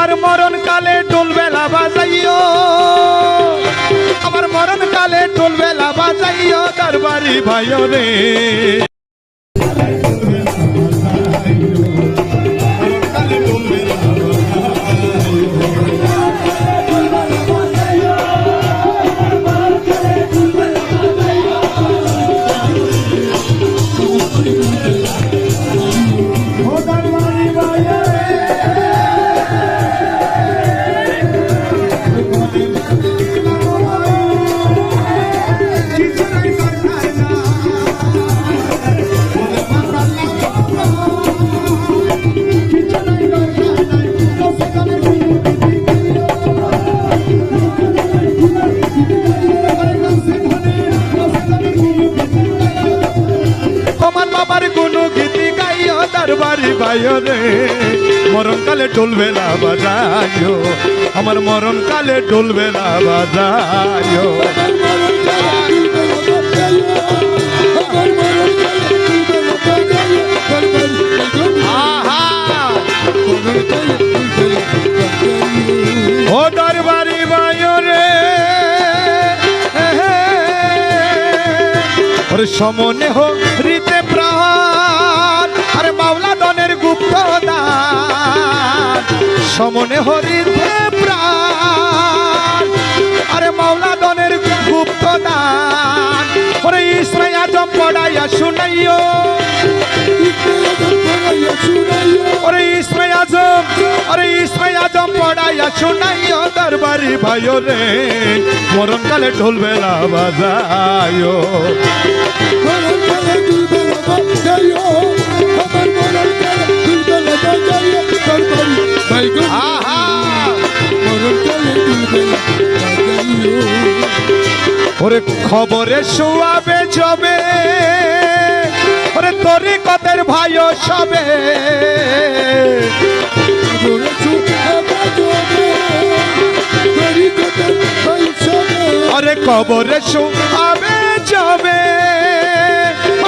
আমার মরণ কালে টোলবেলা বাজাইও। আমার মরণ কালে টোলবেলা বাজাইও দরবারি ভাইও রে। গাইও দরবারি ভাইও রে মরণ কালে টোল বেলা বাজাইও। আমার মরণ কালে টোল বেলা বাজাইও। আহা। ও দরবারি ভাইও রে ওরে সমনে হো সমনে হরিতে প্রাণ। আরে মাওলা দনের গুপ্ত দান ওরে ইসরাই আজম পড়াইয়া শুনাইও। ওরে ইসমাই আজম, ওরে ইসমাই আজম শুনাইও দরবারি ভাইও রে। মরণ কালে ঢোল বেলা বাজাইও। আহা ওরে খবরে শোয়াবে জবে, ওরে তরি কতের ভাইও সবে। আরে কবরে শোয়াবে যাবে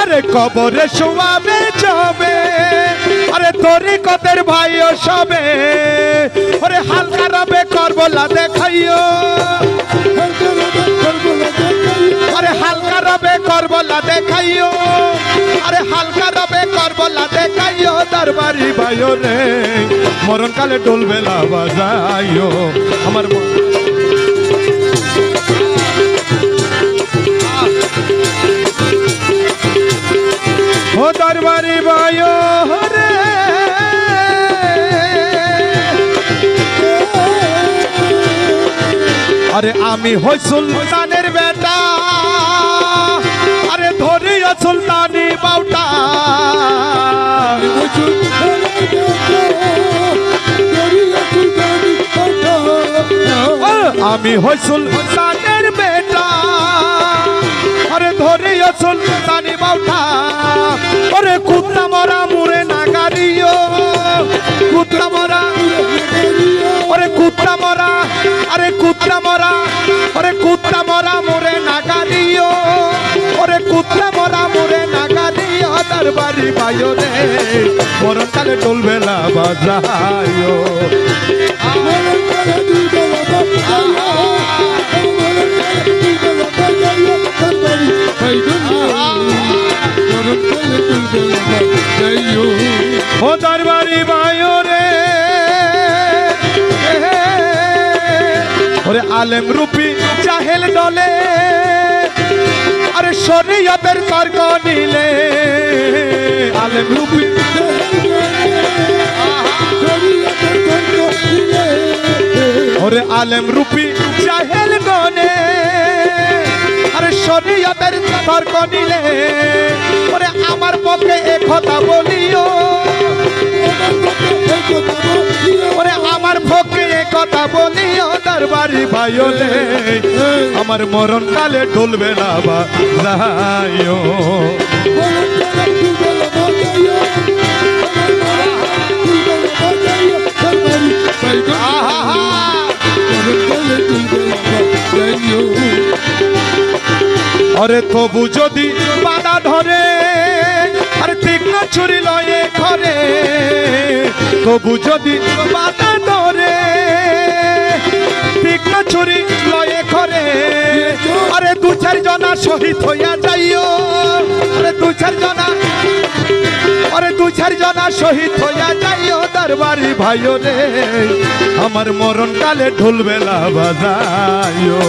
আরে কবরে শোয়াবে যাবে আরে তরি কতের ভাইও সবে। ওরে হালকা রবে করবলা দেখাইও। আরে হালকা রবে করবলা দেখাইও। আরে হালকা রবে করবলা দেখাইও দরবারি ভাইও রে। মরণ কালে ডোল বেলা বাজাইও আমার দরবারি আরে আমি হই সুলতানের বেটা। আরে ধরিয়া সুলতানি বাউটা। আমি হই সুলতানের বেটা। আরে ধরিয়া সুলতানি বাউটা। আরে কুত্তা মরা মুরে নাগারিও ভাইও রে মরণ কালে টোল বেলা বাজাইও ও দরবারি ভাইও রে ওরে আলেম রূপী চাহেল দলে আরে শরীয়তের তর্ক নিলে। আলেম রূপী চাহেল গনে। আরে শরীয়তের তর্ক নিলে ওরে আমার পক্ষে এ কথা বলিও। ওরে আমার পক্ষে এ কথা বলিও, দরবারি ভাইলে আমার মরণ কালে ঢুলবে না বা যাইও। আরে তবু যদি বাধা ধরে, আরে তীক্ষ্ণ ছুরি লয়ে ঘরে তবু যদি বাতা ধরে, তীক্ষ্ণ ছুরি লয়ে করে আরে দু চার জনা শহীদ হইয়া যাইও, আরে দু চার জনা, আরে দু চার জনা শহীদ হইয়া যাইও দরবারি ভাইও রে, আমার মরণ কালে বেলা বাজাইও।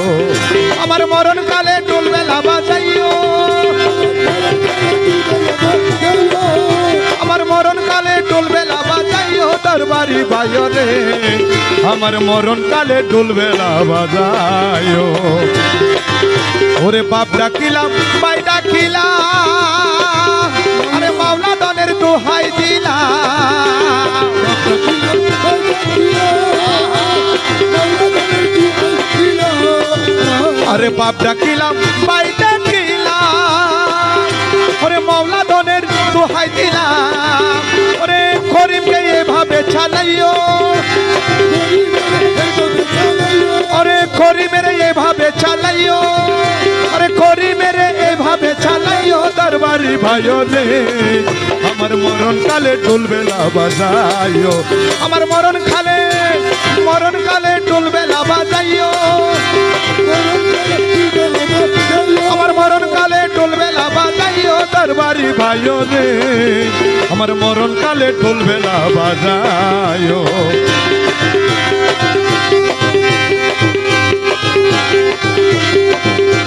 আমার মরণ কালে ঢোল ভাইও আমার মরণ কালে ঢোল বেলা বাজাইও। ওরে বাপ ডাকিলাম ভাই ডাকিলাম। আরে মাওলা দনের দোহাই দিলাম। আরে বাপ ডাকিলাম ভাই ডাকিলাম। ওরে মাওলা দোহাই দিলাম। ওরে করিমকে চালাইও। আরে করিমের এভাবে চালাইও। আরে করিমের এভাবে চালাইও দরবারি ভাইও রে আমার মরণ কালে ডুলবেলা বাজাইও। আমার মরণ কালে মরণ কালে ডুলবেলা বাজাইও। বাজাইও বাড়ি ভাইও রে আমার মরণ কালে ডুলবেলা বাজাইও